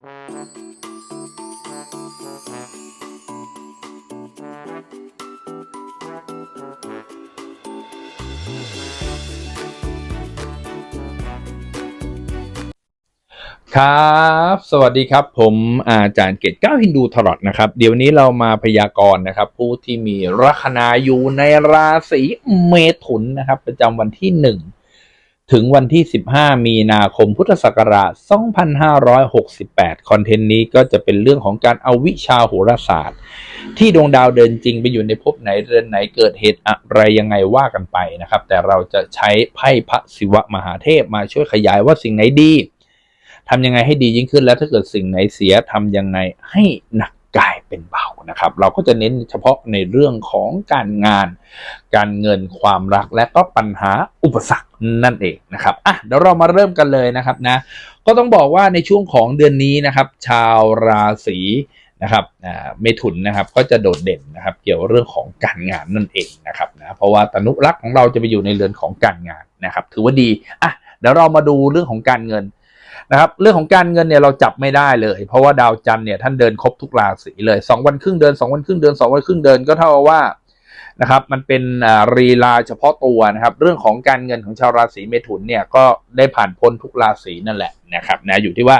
ครับ สวัสดีครับ ผมอาจารย์เกตเก้าฮินดูทรอตนะครับ เดี๋ยวนี้เรามาพยากรณ์นะครับ ผู้ที่มีลัคนาอยู่ในราศีเมถุนนะครับ ประจำวันที่1 ถึงวันที่ 15 มีนาคมพุทธศักราช 2568 คอนเทนต์นี้ก็จะเป็นเรื่องของการเอาวิชาโหราศาสตร์ ที่ดวงดาวเดินจริงไปอยู่ในภพไหนเรือนไหนเกิดเหตุอะไรยังไงว่ากันไปนะครับ แต่เราจะใช้ไพ่พระศิวะมหาเทพมาช่วยขยายว่าสิ่งไหนดีทำยังไงให้ดียิ่งขึ้นแล้วถ้าเกิดสิ่งไหนเสียทำยังไงให้หนัก กลายเป็นเบานะครับ เราก็จะเน้นเฉพาะในเรื่องของการงาน การเงินความรักและก็ปัญหาอุปสรรคนั่นเองนะครับอะเดี๋ยวเรามาเริ่มกันเลยนะครับนะก็ต้องบอกว่าในช่วงของเดือนนี้นะครับ ชาวราศีนะครับอ่าเมถุนนะครับก็จะโดดเด่นนะครับ เกี่ยวเรื่องของการงานนั่นเองนะครับนะเพราะว่าตนุรักษ์ของเราจะไปอยู่ในเรือนของการงานนะครับ ถือว่าดีอะเดี๋ยวเรามาดูเรื่องของการเงิน นะครับเรื่องของการเงินเนี่ยเราจับไม่ได้เลย เพราะว่าดาวจันทร์เนี่ยท่านเดินครบทุกราศีเลยสองวันครึ่งเดินสองวันครึ่งเดินสองวันครึ่งเดินก็เท่ากับว่านะครับมันเป็นอ่ารีลาเฉพาะตัวนะครับ เรื่องของการเงินของชาวราศีเมถุนเนี่ยก็ได้ผ่านพ้นทุกราศีนั่นแหละนะครับนะอยู่ที่ว่า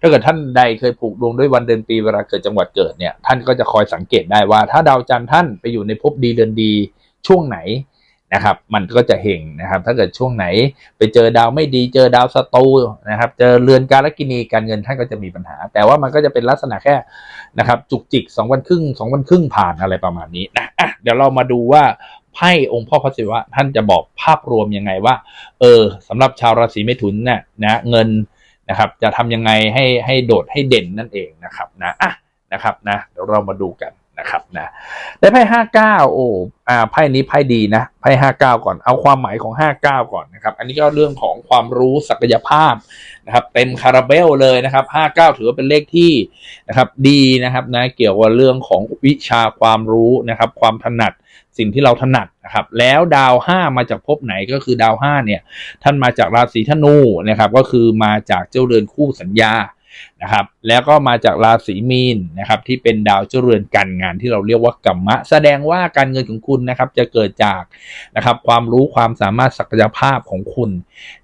ถ้าเกิดท่านใดเคยผูกดวงด้วยวันเดือนปีเวลาเกิดจังหวัดเกิดเนี่ยท่านก็จะคอยสังเกตได้ว่า ถ้าดาวจันทร์ท่านไปอยู่ในภพดีเดือนดีช่วงไหน นะครับ มันก็จะเห่งนะครับ ถ้าเกิดช่วงไหนไปเจอดาวไม่ดี เจอดาวศัตรูนะครับ เจอเรือนการกินีการเงินท่านก็จะมีปัญหา แต่ว่ามันก็จะเป็นลักษณะแค่นะครับ จุกจิกสองวันครึ่งสองวันครึ่งผ่านอะไรประมาณนี้นะอะเดี๋ยวเรามาดูว่าไพ่องค์พ่อพระศิวะท่านจะบอกภาพรวมยังไงว่า เออสำหรับชาวราศีเมถุนเนี่ยนะเงินนะครับ จะทำยังไงให้ให้โดดให้เด่นนั่นเองนะครับนะอะนะครับนะเดี๋ยวเรามาดูกัน นะครับนะได้ไพ่ห้าเก้าโอ้อ่าไพ่นี้ไพ่ดีนะไพ่ห้าเก้าก่อนเอาความหมายของห้าเก้าก่อนนะครับอันนี้ก็เรื่องของความรู้ศักยภาพนะครับเต็มคาราเบลเลยนะครับห้าเก้าถือว่าเป็นเลขที่นะครับดีนะครับนะเกี่ยวกับเรื่องของวิชาความรู้นะครับความถนัดสิ่งที่เราถนัดนะครับแล้วดาวห้ามาจากภพไหนก็คือดาวห้าเนี่ยท่านมาจากราศีธนูนะครับก็คือมาจากเจ้าเรือนคู่สัญญา นะครับแล้วก็มาจากราศีมีนนะครับที่เป็นดาวเจริญการงานที่เราเรียกว่ากัมมะ แสดงว่าการเงินของคุณนะครับจะเกิดจากนะครับความรู้ความสามารถศักยภาพของคุณ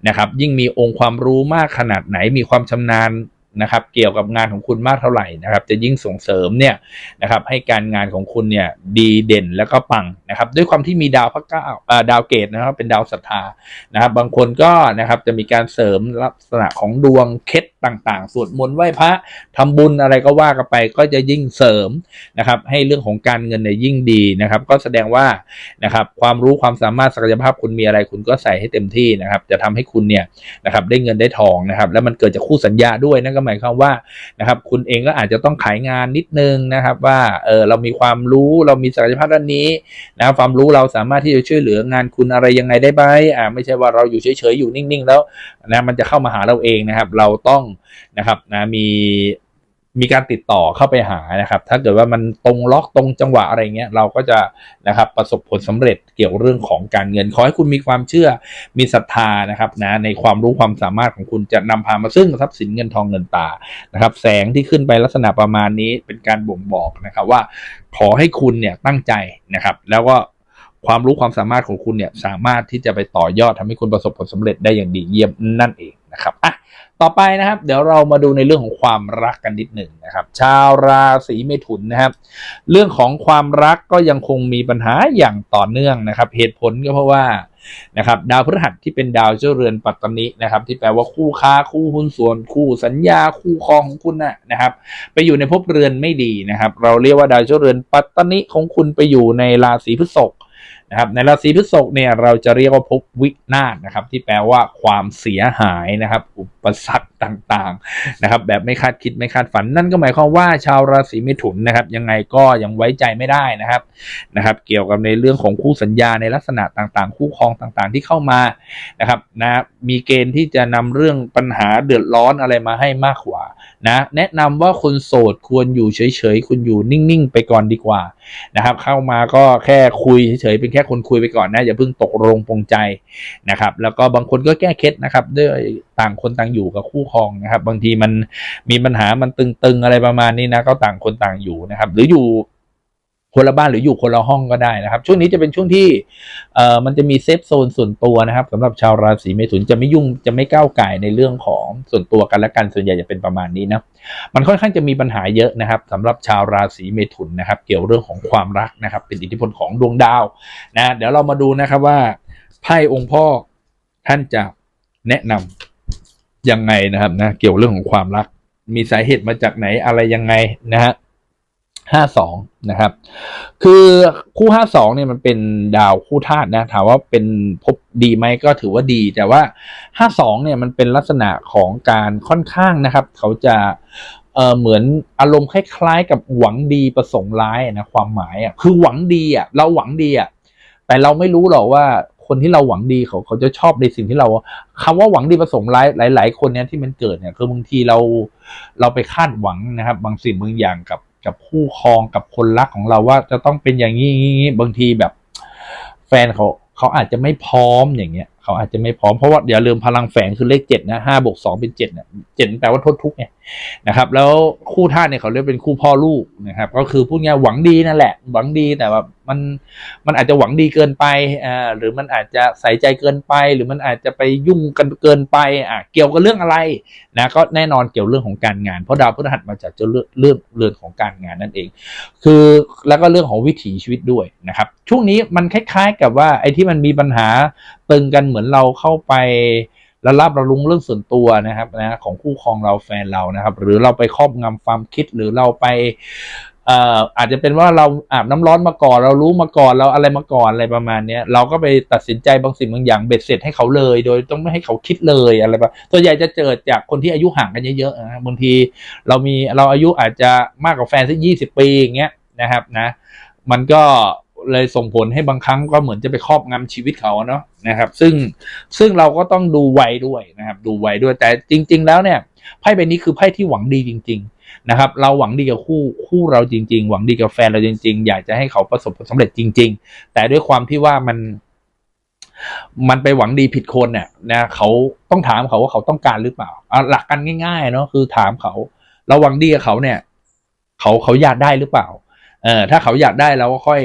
นะครับยิ่งมีองค์ความรู้มากขนาดไหนมีความชำนาญนะครับเกี่ยวกับงานของคุณมากเท่าไหร่นะครับ จะยิ่งส่งเสริมเนี่ยนะครับให้การงานของคุณเนี่ยดีเด่นแล้วก็ปังนะครับ ด้วยความที่มีดาวพระเก้าอ่าดาวเกตนะครับเป็นดาวศรัทธานะครับ บางคนก็นะครับจะมีการเสริมลักษณะของดวงเคล็ดต่างๆ สวดมนต์ไหว้พระทำบุญอะไรก็ว่ากันไปก็จะยิ่งเสริมนะครับให้เรื่องของการเงินเนี่ยยิ่งดีนะครับ ก็แสดงว่านะครับความรู้ความสามารถศักยภาพคุณมีอะไรคุณก็ใส่ให้เต็มที่นะครับ จะทำให้คุณเนี่ยนะครับได้เงินได้ทองนะครับ แล้วมันเกิดจากคู่สัญญาด้วยนั่นก็หมายความว่านะครับคุณเองก็อาจจะต้องขายงานนิดนึงนะครับ ว่าเออเรามีความรู้เรามีศักยภาพด้านนี้นะคความรู้เราสามารถที่จะช่วยเหลืองานคุณอะไรยังไงได้ไหมอ่าไม่ใช่ว่าเราอยู่เฉยๆอยู่นิ่งๆ แล้วนะมันจะเข้ามาหาเราเองนะครับ เราต้องนะครับนะมีมีการติดต่อเข้าไปหานะครับ ถ้าเกิดว่ามันตรงล็อกตรงจังหวะอะไรเงี้ยเราก็จะนะครับประสบผลสำเร็จเกี่ยวเรื่องของการเงิน ขอให้คุณมีความเชื่อมีศรัทธานะครับนะในความรู้ความสามารถของคุณจะนำพามาซึ่งทรัพย์สินเงินทองเงินตานะครับ แสงที่ขึ้นไปลักษณะประมาณนี้เป็นการบ่งบอกนะครับว่า ขอให้คุณเนี่ยตั้งใจนะครับ แล้วก็ความรู้ความสามารถของคุณเนี่ยสามารถที่จะไปต่อยอดทำให้คุณประสบผลสำเร็จได้อย่างดีเยี่ยมนั่นเอง นะครับอะต่อไปนะครับ เดี๋ยวเรามาดูในเรื่องของความรักกันนิดหนึ่งนะครับ ชาวราศีเมถุนนะครับ เรื่องของความรักก็ยังคงมีปัญหาอย่างต่อเนื่องนะครับ เหตุผลก็เพราะว่านะครับดาวพฤหัสที่เป็นดาวเจ้าเรือนปัตตนินะครับ ที่แปลว่าคู่ค้าคู่หุ้นส่วนคู่สัญญาคู่ครองของคุณนะนะครับ ไปอยู่ในภพเรือนไม่ดีนะครับ เราเรียกว่าดาวเจ้าเรือนปัตตนิของคุณไปอยู่ในราศีพฤษภ นะครับในราศีพฤษภเนี่ยเราจะเรียกว่าภพวินาศนะครับที่แปลว่าความเสียหายนะครับ อุปสรรคต่างๆนะครับแบบไม่คาดคิดไม่คาดฝัน นั่นก็หมายความว่าชาวราศีมิถุนนะครับยังไงก็ยังไว้ใจไม่ได้นะครับนะครับ เกี่ยวกับในเรื่องของคู่สัญญาในลักษณะต่างๆ คู่ครองต่างๆที่เข้ามานะครับนะมีเกณฑ์ที่จะนำเรื่องปัญหาเดือดร้อนอะไรมาให้มากกว่านะแนะนำว่าคนโสดควรอยู่เฉยๆคุณอยู่นิ่งๆ ไปก่อนดีกว่านะครับ เข้ามาก็แค่คุยเฉยๆเป็นแค่ค่คนคุยไปก่อนนะอย่าเพิ่งตกลงปรงใจนะครับ แล้วก็บางคนก็แก้เคล็ดนะครับ ด้วยต่างคนต่างอยู่กับคู่ครองนะครับ บางทีมันมีปัญหามันตึงๆอะไรประมาณนี้นะก็ต่างคนต่างอยู่นะครับ หรืออยู่ คนละบ้านหรืออยู่คนละห้องก็ได้นะครับ ช่วงนี้จะเป็นช่วงที่เอ่อมันจะมีเซฟโซนส่วนตัวนะครับสำหรับชาวราศีเมถุนจะไม่ยุ่งจะไม่ก้าวไก่ในเรื่องของส่วนตัวกันและกันส่วนใหญ่จะเป็นประมาณนี้นะมันค่อนข้างจะมีปัญหาเยอะนะครับสำหรับชาวราศีเมถุนนะครับ เกี่ยวเรื่องของความรักนะครับ เป็นอิทธิพลของดวงดาวนะเดี๋ยวเรามาดูนะครับว่าไพ่องค์พ่อท่านจะแนะนำยังไงนะครับนะเกี่ยวเรื่องของความรัก มีสาเหตุมาจากไหนอะไรยังไงนะฮะ ห้าสองนะครับ คือคู่ห้าสองเนี่ยมันเป็นดาวคู่ธาตุนะถามว่าเป็นพบดีไหมก็ถือว่าดี แต่ว่าห้าสองเนี่ยมันเป็นลักษณะของการค่อนข้างนะครับ เขาจะเออเหมือนอารมณ์คล้ายๆ กับหวังดีประสงค์ร้ายนะความหมายอะคือหวังดีอะเราหวังดีอะแต่เราไม่รู้หรอกว่าคนที่เราหวังดีเขาเขาจะชอบในสิ่งที่เราคำว่าหวังดีประสงค์ร้ายหลาย ๆ คนเนี่ยที่มันเกิดเนี่ยคือบางทีเราเราไปคาดหวังนะครับ บางสิ่งบางอย่างกับ กับคู่ครองกับคนรักของเราว่าจะต้องเป็นอย่างนี้นี้บางทีแบบ แฟนเขาเขาอาจจะไม่พร้อมอย่างเงี้ยเขาอาจจะไม่พร้อมเพราะว่าเดี๋ยวลืมพลังแฝงคือเลขเจ็ดนะห้าบวกสองเป็นเจ็ดเนี่ยเจ็ดแปลว่าทดทุกข์ไงนะครับ แล้วคู่ท่าเนี่ยเขาเรียกเป็นคู่พ่อลูกนะครับ ก็คือพูดง่ายหวังดีนั่นแหละ หวังดีแต่ว่ามันมันอาจจะหวังดีเกินไปอ่าหรือมันอาจจะใส่ใจเกินไป หรือมันอาจจะไปยุ่งกันเกินไปอ่าเกี่ยวกับเรื่องอะไรนะก็แน่นอนเกี่ยวเรื่องของการงาน เพราะดาวพฤหัสมาจากเจ้าเรื่องเรื่องเรื่องของการงานนั่นเอง คือแล้วก็เรื่องของวิถีชีวิตด้วยนะครับ ช่วงนี้มันคล้าย ๆ กับว่าไอ้ที่มันมีปัญหา ตึงกันเหมือนเราเข้าไปละลาบระลุงเรื่องส่วนตัวนะครับนะของคู่ครองเราแฟนเรานะครับ หรือเราไปครอบงำความคิดหรือเราไปเอ่ออาจจะเป็นว่าเราอาบน้ำร้อนมาก่อน เรารู้มาก่อนเราอะไรมาก่อนอะไรประมาณเนี้ยเราก็ไปตัดสินใจบางสิ่งบางอย่างเบ็ดเสร็จให้เขาเลย โดยต้องไม่ให้เขาคิดเลยอะไรแบบส่วนใหญ่จะเจอจากคนที่อายุห่างกันเยอะๆนะบางทีเรามีเราอายุอาจจะมากกว่าแฟนสักยี่สิบปีอย่างเงี้ยนะครับนะ มันก็ เลยส่งผลให้บางครั้งก็เหมือนจะไปครอบงำชีวิตเขาเนาะนะครับ ซึ่งซึ่งเราก็ต้องดูไวด้วยนะครับ ดูไวด้วยแต่จริง ๆ แล้วเนี่ยไพ่ใบนี้คือไพ่ที่หวังดีจริง ๆ นะครับ เราหวังดีกับคู่คู่เราจริง ๆ หวังดีกับแฟนเราจริง ๆ อยากจะให้เขาประสบผลสำเร็จจริง ๆ แต่ด้วยความที่ว่ามัน มันไปหวังดีผิดคนเนี่ยนะเขาต้องถามเขาว่าเขาต้องการหรือเปล่าเอาหลักกันง่ายๆเนาะคือถามเขาเราหวังดีกับเขาเนี่ย เขาเขาอยากได้หรือเปล่าเออถ้าเขาอยากได้เราก็ค่อย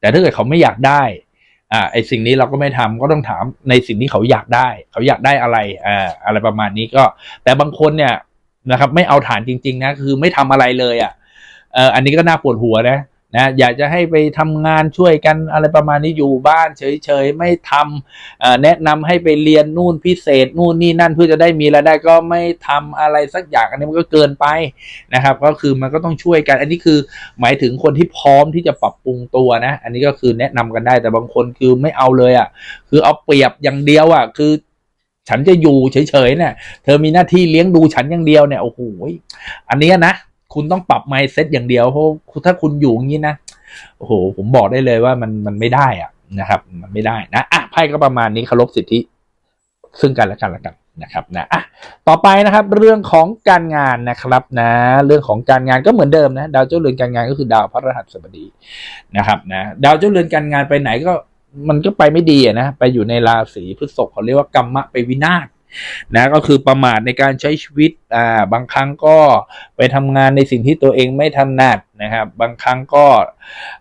แต่ถ้าเกิดเขาไม่อยากได้อ่าไอสิ่งนี้เราก็ไม่ทำก็ต้องถามในสิ่งที่เขาอยากได้ เขาอยากได้อะไรอ่าอะไรประมาณนี้ก็ แต่บางคนเนี่ยนะครับ ไม่เอาฐานจริง ๆ นะ คือไม่ทำอะไรเลยอะเอออันนี้ก็น่าปวดหัวนะ นะอยากจะให้ไปทำงานช่วยกันอะไรประมาณนี้อยู่บ้านเฉยๆ ไม่ทำแนะนำให้ไปเรียนนู่นพิเศษนู่นนี่นั่นเพื่อจะได้มีรายได้ก็ไม่ทำอะไรสักอย่างอันนี้มันก็เกินไปนะครับ ก็คือมันก็ต้องช่วยกัน อันนี้คือหมายถึงคนที่พร้อมที่จะปรับปรุงตัวนะ อันนี้ก็คือแนะนำกันได้แต่บางคนคือไม่เอาเลยอะคือเอาเปรียบอย่างเดียวอะคือฉันจะอยู่เฉยๆเนี่ย เธอมีหน้าที่เลี้ยงดูฉันอย่างเดียวเนี่ย โอ้โห อันนี้นะ คุณต้องปรับ mindset อย่างเดียวเพราะถ้าคุณอยู่อย่างนี้นะโอ้โหผมบอกได้เลยว่ามันมันไม่ได้อะนะครับ มันไม่ได้นะอะไพ่ก็ประมาณนี้เคารพสิทธิ ซึ่งกันและกันและกันนะครับนะอะต่อไปนะครับ เรื่องของการงานนะครับนะ เรื่องของการงานก็เหมือนเดิมนะ ดาวเจ้าเรือนการงานก็คือดาวพระรหัสบดีนะครับนะดาวเจ้าเรือนการงานไปไหนก็มันก็ไปไม่ดีอะนะ ไปอยู่ในราศีพฤษภเขาเรียกว่ากรรมะไปวินาศ นะก็คือประมาทในการใช้ชีวิตอ่าบางครั้งก็ไปทำงานในสิ่งที่ตัวเองไม่ถนัดนะครับ บางครั้งก็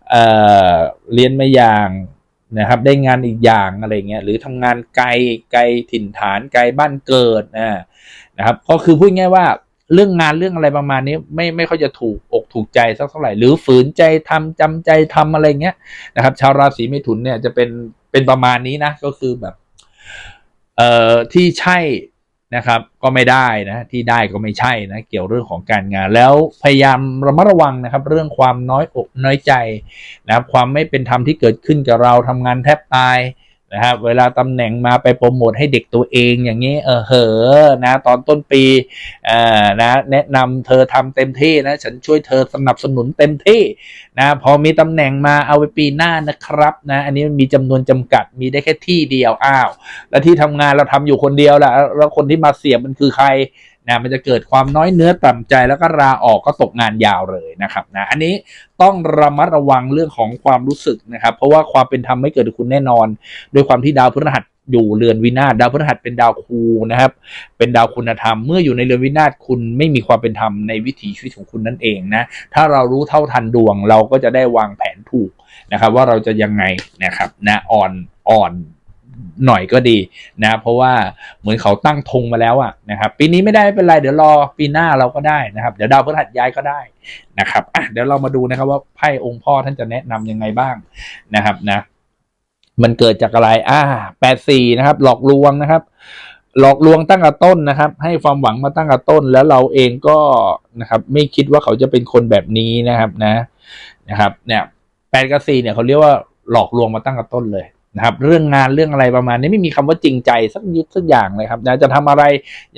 เอ่อเรียนมาอย่างนะครับได้งานอีกอย่างอะไรเงี้ยหรือทำงานไกลไกลถิ่นฐานไกลบ้านเกิดนะนะครับ ก็คือพูดง่ายว่าเรื่องงานเรื่องอะไรประมาณนี้ไม่ไม่ค่อยจะถูกอกถูกใจสักเท่าไหร่หรือฝืนใจทำจำใจทำอะไรเงี้ยนะครับ ชาวราศีเมถุนเนี่ยจะเป็นเป็นประมาณนี้นะก็คือแบบ เอ่อที่ใช่นะครับก็ไม่ได้นะที่ได้ก็ไม่ใช่นะเกี่ยวเรื่องของการงาน แล้วพยายามระมัดระวังนะครับ เรื่องความน้อยอกน้อยใจนะครับความไม่เป็นธรรมที่เกิดขึ้นกับเราทำงานแทบตาย นะครับเวลาตำแหน่งมาไปโปรโมทให้เด็กตัวเองอย่างนี้ เออเหอนะตอนต้นปีอ่านะแนะนำเธอทำเต็มที่นะ ฉันช่วยเธอสนับสนุนเต็มที่นะพอมีตำแหน่งมาเอาไปปีหน้านะครับนะอันนี้มันมีจำนวนจำกัดมีได้แค่ที่เดียวอ้าว แล้วที่ทำงานเราทำอยู่คนเดียวแหละแล้วคนที่มาเสียบมันคือใคร นะมันจะเกิดความน้อยเนื้อต่ำใจแล้วก็ลาออกก็ตกงานยาวเลยนะครับนะอันนี้ต้องระมัดระวังเรื่องของความรู้สึกนะครับ เพราะว่าความเป็นธรรมไม่เกิดกับคุณแน่นอนด้วยความที่ดาวพฤหัสอยู่เรือนวินาศดาวพฤหัสเป็นดาวครูนะครับ เป็นดาวคุณธรรม เมื่ออยู่ในเรือนวินาศคุณไม่มีความเป็นธรรมในวิถีชีวิตของคุณนั่นเองนะ ถ้าเรารู้เท่าทันดวงเราก็จะได้วางแผนถูกนะครับ ว่าเราจะยังไงนะครับนะอ่อนอ่อน หน่อยก็ดีนะเพราะว่าเหมือนเขาตั้งธงมาแล้วอะนะครับปีนี้ไม่ได้ไม่เป็นไรเดี๋ยวรอปีหน้าเราก็ได้นะครับ เดี๋ยวดาวพฤหัสย้ายก็ได้นะครับอะเดี๋ยวเรามาดูนะครับว่าไพ่องค์พ่อท่านจะแนะนำยังไงบ้างนะครับนะมันเกิดจากอะไรอ่าแปดสี่นะครับ หลอกลวงนะครับ หลอกลวงตั้งแต่ต้นนะครับ ให้ความหวังมาตั้งแต่ต้น แล้วเราเองก็นะครับ ไม่คิดว่าเขาจะเป็นคนแบบนี้นะครับนะนะครับ เนี่ยแปดกับสี่เนี่ยเขาเรียกว่าหลอกลวงมาตั้งแต่ต้นเลย นะครับเรื่องงานเรื่องอะไรประมาณนี้ไม่มีคำว่าจริงใจสักยุดสักอย่างเลยครับนะจะทำอะไร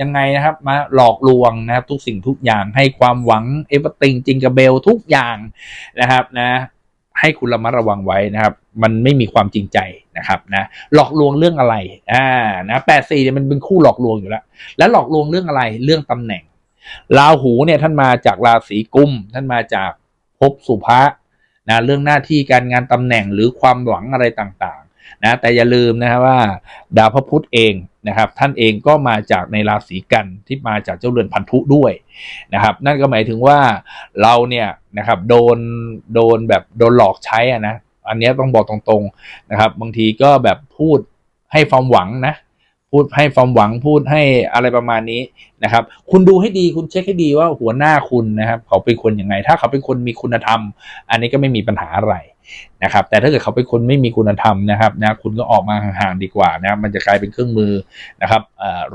ยังไงนะครับ มาหลอกลวงนะครับ ทุกสิ่งทุกอย่างให้ความหวังเอฟติงจริงกับเบลทุกอย่างนะครับนะให้คุณระมัดระวังไว้นะครับ มันไม่มีความจริงใจนะครับนะหลอกลวงเรื่องอะไรอ่านะแปดสี่เนี่ยมันเป็นคู่หลอกลวงอยู่แล้วแล้วหลอกลวงเรื่องอะไรเรื่องตำแหน่งราหูเนี่ยท่านมาจากราศีกุมท่านมาจากภพสุภะนะเรื่องหน้าที่การงานตำแหน่งหรือความหวังอะไรต่าง นะแต่อย่าลืมนะครับว่า ดาวพระพุธเองนะครับ ท่านเองก็มาจากในราศีกันที่มาจากเจ้าเรือนพันธุด้วยนะครับ นั่นก็หมายถึงว่าเราเนี่ยนะครับโดนโดนแบบโดนหลอกใช้อะนะอันนี้ต้องบอกตรงๆนะครับ บางทีก็แบบพูดให้ความหวังนะพูดให้ความหวังพูดให้อะไรประมาณนี้นะครับ คุณดูให้ดีคุณเช็คให้ดีว่าหัวหน้าคุณนะครับ เขาเป็นคนยังไง ถ้าเขาเป็นคนมีคุณธรรม อันนี้ก็ไม่มีปัญหาอะไร นะครับ แต่ถ้าเกิดเขาเป็นคนไม่มีคุณธรรมนะครับนะคุณก็ออกมาห่างๆดีกว่านะมันจะกลายเป็นเครื่องมือนะครับ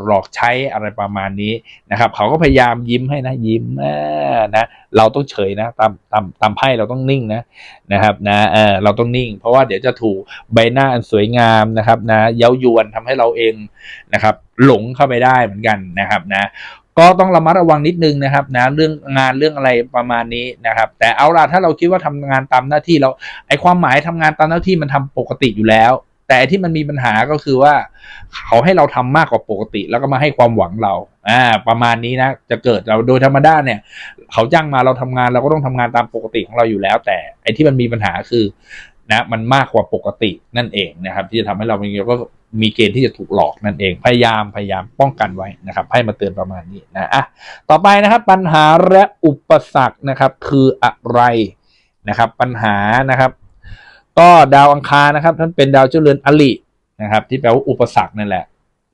หลอกใช้อะไรประมาณนี้นะครับ เขาก็พยายามยิ้มให้นะยิ้มนะเราต้องเฉยนะตามตามตามไพ่เราต้องนิ่งนะนะครับนะเออเราต้องนิ่ง เพราะว่าเดี๋ยวจะถูกใบหน้าอันสวยงามนะครับนะเย้ายวนทำให้เราเองนะครับ หลงเข้าไปได้เหมือนกันนะครับนะ ก็ต้องระมัดระวังนิดนึงนะครับนะเรื่องงานเรื่องอะไรประมาณนี้นะครับ แต่เอาล่ะถ้าเราคิดว่าทำงานตามหน้าที่เราไอความหมายทำงานตามหน้าที่มันทำปกติอยู่แล้ว แต่ที่มันมีปัญหาก็คือว่า เขาให้เราทำมากกว่าปกติ แล้วก็มาให้ความหวังเราอ่าประมาณนี้นะจะเกิดเราโดยธรรมดาเนี่ย เขาจ้างมาเราทำงานเราก็ต้องทำงานตามปกติของเราอยู่แล้ว แต่ไอ้ที่มันมีปัญหาคือ นะมันมากกว่าปกตินั่นเองนะครับ ที่จะทำให้เรามีก็มีเกณฑ์ที่จะถูกหลอกนั่นเอง พยายามพยายามป้องกันไว้นะครับให้มาเตือนประมาณนี้นะอะต่อไปนะครับปัญหาและอุปสรรคนะครับคืออะไรนะครับ ปัญหานะครับ ก็ดาวอังคารนะครับท่านเป็นดาวเจ้าเรือนอลินะครับ ที่แปลว่าอุปสรรคนั่นแหละ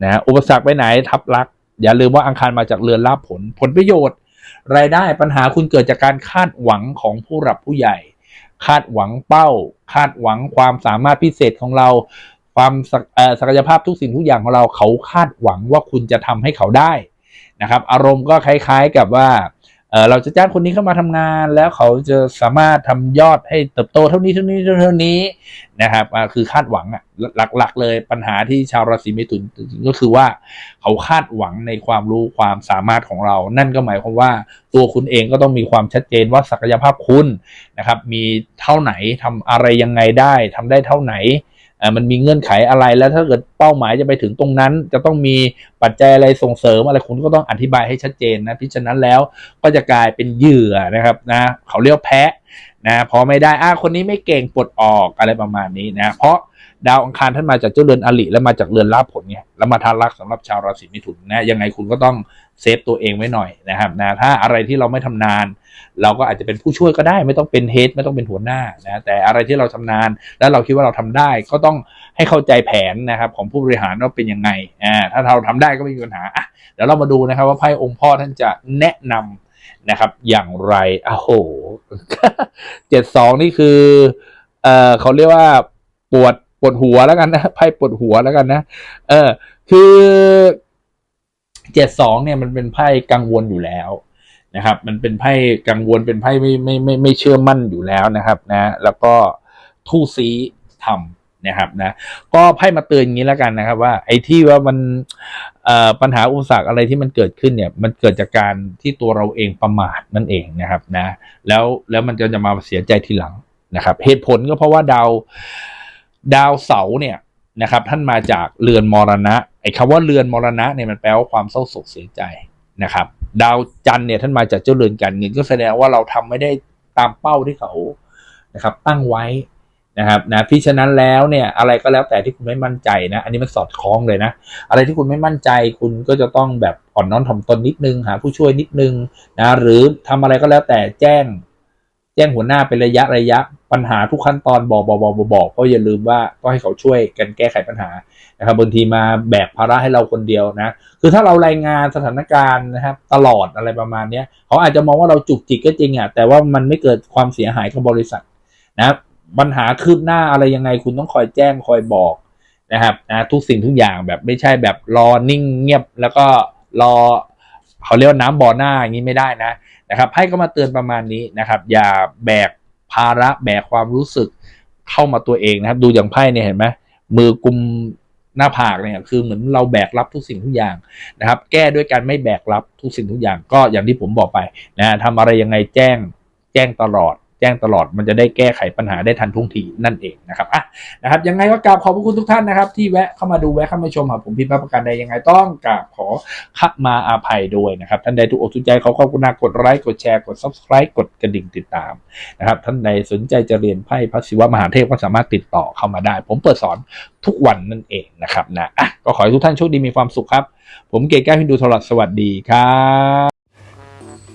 นะอุปสรรคไปไหนทับลัก อย่าลืมว่าอังคารมาจากเรือนลาภผลผลประโยชน์ รายได้ปัญหาคุณเกิดจากการคาดหวังของผู้หลับผู้ใหญ่ คาดหวังเป้า คาดหวังความสามารถพิเศษของเรา ความศักยภาพทุกสิ่งทุกอย่างของเราเขาคาดหวังว่าคุณจะทำให้เขาได้นะครับ อารมณ์ก็คล้าย ๆกับว่า เราจะจ้างคนนี้เข้ามาทำงานแล้วเขาจะสามารถทำยอดให้เติบโตเท่านี้เท่านี้เท่านี้นะครับคือคาดหวังอะหลักๆ เลยปัญหาที่ชาวราศีเมถุนก็คือว่าเขาคาดหวังในความรู้ความสามารถของเรา นั่นก็หมายความว่าตัวคุณเองก็ต้องมีความชัดเจนว่าศักยภาพคุณนะครับมีเท่าไหนทำอะไรยังไงได้ทำได้เท่าไหน อ่ามันมีเงื่อนไขอะไรแล้วถ้าเกิดเป้าหมายจะไปถึงตรงนั้น จะต้องมีปัจจัยอะไรส่งเสริมอะไรคุณก็ต้องอธิบายให้ชัดเจนนะพิจารณาแล้วก็จะกลายเป็นเหยื่อนะครับนะเขาเรียกแพ้นะพอไม่ได้อ่าคนนี้ไม่เก่งปลดออกอะไรประมาณนี้นะเพราะดาวอังคารท่านมาจากเจ้าเรือนอลิและมาจากเรือนลาภผลไงแล้วมาทารักสำหรับชาวราศีมิถุนนะยังไงคุณก็ต้องเซฟตัวเองไว้หน่อยนะครับนะถ้าอะไรที่เราไม่ทำนาน เราก็อาจจะเป็นผู้ช่วยก็ได้ ไม่ต้องเป็นเฮดไม่ต้องเป็นหัวหน้านะแต่อะไรที่เราชำนาญ แล้วเราคิดว่าเราทำได้ก็ต้องให้เข้าใจแผนนะครับของผู้บริหารว่าเป็นยังไงอ่าถ้าเราทำได้ก็ไม่มีปัญหาอะเดี๋ยวเรามาดูนะครับว่าไพ่องค์พ่อท่านจะแนะนำนะครับ อย่างไรอ้โหเจ็ดสองนี่คือเอ่อเขาเรียกว่าปวดปวดหัวแล้วกันนะไพ่ปวดหัวแล้วกันนะ เออ คือเจ็ดสองเนี่ยมันเป็นไพ่กังวลอยู่แล้ว นะครับ มันเป็นไพ่กังวลเป็นไพ่ไม่ไม่ไม่ไม่เชื่อมั่นอยู่แล้วนะครับนะ แล้วก็ทู่ซีทำนะครับนะ ก็ไพ่มาเตือนอย่างนี้แล้วกันนะครับ ว่าไอ้ที่ว่ามันปัญหาอุปสรรคอะไรที่มันเกิดขึ้นเนี่ย มันเกิดจากการที่ตัวเราเองประมาทนั่นเองนะครับนะ แล้วแล้วมันจะจะมาเสียใจทีหลังนะครับ เหตุผลก็เพราะว่าดาวดาวเสาเนี่ยนะครับท่านมาจากเรือนมรณะไอ้คำว่าเรือนมรณะเนี่ยมันแปลว่าความเศร้าโศกเสียใจนะครับ ดาวจันทร์เนี่ยท่านมาจากเจ้าเรือนการเงินก็แสดงว่าเราทำไม่ได้ตามเป้าที่เขานะครับ ตั้งไว้นะครับนะพิฉะนั้นแล้วเนี่ยอะไรก็แล้วแต่ที่คุณไม่มั่นใจนะ อันนี้มันสอดคล้องเลยนะ อะไรที่คุณไม่มั่นใจคุณก็จะต้องแบบอ่อนน้อมถ่อมตนนิดนึงหาผู้ช่วยนิดนึงนะหรือทำอะไรก็แล้วแต่แจ้ง แจ้งหัวหน้าเป็นระยะระยะปัญหาทุกขั้นตอนบอกบอกบอกบอกบอกเพราะอย่าลืมว่าก็ให้เขาช่วยกันแก้ไขปัญหานะครับบางทีมาแบกภาระให้เราคนเดียวนะ คือถ้าเรารายงานสถานการณ์นะครับตลอดอะไรประมาณเนี้ยเขาอาจจะมองว่าเราจุกจิกก็จริงอะแต่ว่ามันไม่เกิดความเสียหายกับบริษัทนะปัญหาคืบหน้าอะไรยังไงคุณต้องคอยแจ้งคอยบอกนะครับนะทุกสิ่งทุกอย่างแบบไม่ใช่แบบรอนิ่งเงียบแล้วก็รอเขาเรียกว่าน้ำบ่อหน้าอย่างนี้ไม่ได้นะ นะครับไพ่ก็มาเตือนประมาณนี้นะครับ อย่าแบกภาระแบกความรู้สึกเข้ามาตัวเองนะครับ ดูอย่างไพ่เนี่ยเห็นไหมมือกุมหน้าผากเนี่ยคือเหมือนเราแบกรับทุกสิ่งทุกอย่างนะครับ แก้ด้วยการไม่แบกรับทุกสิ่งทุกอย่างก็อย่างที่ผมบอกไปนะทำอะไรยังไงแจ้งแจ้งตลอด แจ้งตลอดมันจะได้แก้ไขปัญหาได้ทันท่วงทีนั่นเองนะครับอะนะครับยังไงก็กราบขอบพระคุณทุกท่านนะครับ ที่แวะเข้ามาดูแวะเข้ามาชมครับผมพิมพ์ประการใดยังไงต้องกราบขอขับมาอาภัยด้วยนะครับ ท่านใดถูกอกถูกใจขอขอบคุณากดไลค์กดแชร์กด subscribe กดกระดิ่งติดตามนะครับ ท่านใดสนใจจะเรียนไพ่พระศิวะมหาเทพก็สามารถติดต่อเข้ามาได้ ผมเปิดสอนทุกวันนั่นเองนะครับนะอะก็ขอให้ทุกท่านโชคดีมีความสุขครับ ผมเกศแก้วฮินดูทรสวัสดีครับ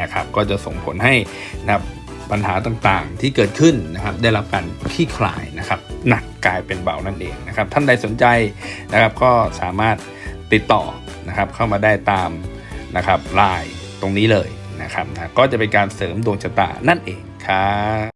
นะครับ ก็จะส่งผลให้นะครับปัญหาต่างๆที่เกิดขึ้นนะครับ ได้รับการคลี่คลายนะครับ หนักกลายเป็นเบานั่นเองนะครับ ท่านใดสนใจนะครับ ก็สามารถติดต่อนะครับ เข้ามาได้ตามนะครับไลน์ตรงนี้เลยนะครับนะก็จะเป็นการเสริมดวงชะตานั่นเองครับ